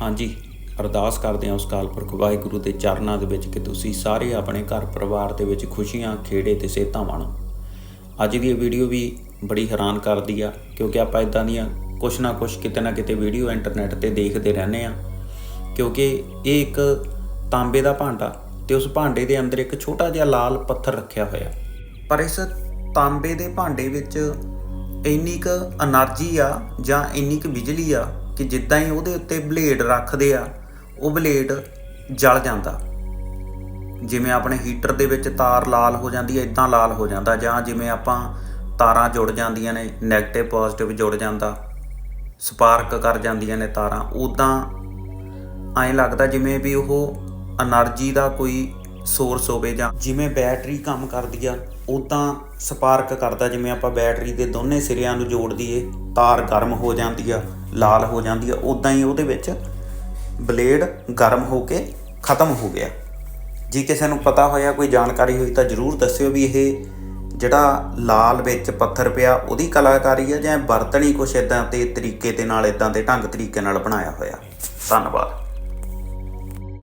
ਹਾਂਜੀ, ਅਰਦਾਸ ਕਰਦੇ ਹਾਂ ਉਸ ਕਾਲ ਪੁਰਖ ਵਾਹਿਗੁਰੂ ਦੇ ਚਰਨਾਂ ਦੇ ਵਿੱਚ ਕਿ ਤੁਸੀਂ ਸਾਰੇ ਆਪਣੇ ਘਰ ਪਰਿਵਾਰ ਦੇ ਵਿੱਚ ਖੁਸ਼ੀਆਂ, ਖੇੜੇ ਤੇ ਸਿਹਤਾਂ ਮਾਣੋ। ਅੱਜ ਦੀ ਇਹ ਵੀਡੀਓ ਵੀ ਬੜੀ ਹੈਰਾਨ ਕਰਦੀ ਆ, ਕਿਉਂਕਿ ਆਪਾਂ ਇਦਾਂ ਦੀਆਂ ਕੁਛ ਨਾ ਕੁਛ ਕਿਤੇ ਨਾ ਕਿਤੇ ਵੀਡੀਓ ਇੰਟਰਨੈਟ ਤੇ ਦੇਖਦੇ ਰਹਿੰਦੇ ਆ ਕਿਉਂਕਿ ਇਹ ਇੱਕ ਤਾਂਬੇ ਦਾ ਭਾਂਡਾ ਤੇ ਉਸ ਭਾਂਡੇ ਦੇ ਅੰਦਰ ਇੱਕ ਛੋਟਾ ਜਿਹਾ ਲਾਲ ਪੱਥਰ ਰੱਖਿਆ ਹੋਇਆ। ਪਰ ਇਸ ਤਾਂਬੇ ਦੇ ਭਾਂਡੇ ਵਿੱਚ ਇੰਨੀ ਕੁ એનર્ਜੀ ਆ ਜਾਂ ਇੰਨੀ ਕੁ ਬਿਜਲੀ ਆ ਕਿ ਜਿੱਦਾਂ ਹੀ ਉਹਦੇ ਉੱਤੇ ਬਲੇਡ ਰੱਖਦੇ ਆ, ਉਹ ਬਲੇਡ ਜਲ ਜਾਂਦਾ। ਜਿਵੇਂ ਆਪਣੇ ਹੀਟਰ ਦੇ ਵਿੱਚ ਤਾਰ ਲਾਲ ਹੋ ਜਾਂਦੀ ਹੈ ਇਦਾਂ ਲਾਲ ਹੋ ਜਾਂਦਾ, ਜਾਂ ਜਿਵੇਂ ਆਪਾਂ ਤਾਰਾਂ ਜੁੜ ਜਾਂਦੀਆਂ ਨੇ 네ਗੇਟਿਵ ਪੋਜ਼ਿਟਿਵ ਜੁੜ ਜਾਂਦਾ ਸਪਾਰਕ ਕਰ ਜਾਂਦੀਆਂ ਨੇ ਤਾਰਾਂ ਉਦਾਂ ਐਂ ਲੱਗਦਾ ਜਿਵੇਂ ਵੀ ਉਹ એનર્ਜੀ ਦਾ ਕੋਈ ਸੋਰਸ ਹੋਵੇ ਜਾਂ ਜਿਵੇਂ ਬੈਟਰੀ ਕੰਮ ਕਰਦੀ ਆ ਉਦਾਂ ਸਪਾਰਕ ਕਰਦਾ, ਜਿਵੇਂ ਆਪਾਂ ਬੈਟਰੀ ਦੇ ਦੋਨੇ ਸਿਰਿਆਂ ਨੂੰ ਜੋੜ ਦਈਏ ਤਾਰ ਗਰਮ ਹੋ ਜਾਂਦੀ ਆ, ਲਾਲ ਹੋ ਜਾਂਦੀ ਆ ਉਦਾਂ ਹੀ ਉਹਦੇ ਵਿੱਚ ਬਲੇਡ ਗਰਮ ਹੋ ਕੇ ਖਤਮ ਹੋ ਗਿਆ। ਜੇ ਕਿਸੇ ਨੂੰ ਪਤਾ ਹੋਇਆ, ਕੋਈ ਜਾਣਕਾਰੀ ਹੋਈ ਤਾਂ ਜਰੂਰ ਦੱਸਿਓ ਵੀ ਇਹ ਜਿਹੜਾ ਲਾਲ ਵਿੱਚ ਪੱਥਰ ਪਿਆ, ਉਹਦੀ ਕਲਾਕਾਰੀ ਆ ਜਾਂ ਵਰਤਣੀ ਕੁਛ ਇਦਾਂ ਤੇ ਤਰੀਕੇ ਦੇ ਨਾਲ ਇਦਾਂ ਦੇ ਢੰਗ ਤਰੀਕੇ ਨਾਲ ਬਣਾਇਆ ਹੋਇਆ। ਧੰਨਵਾਦ।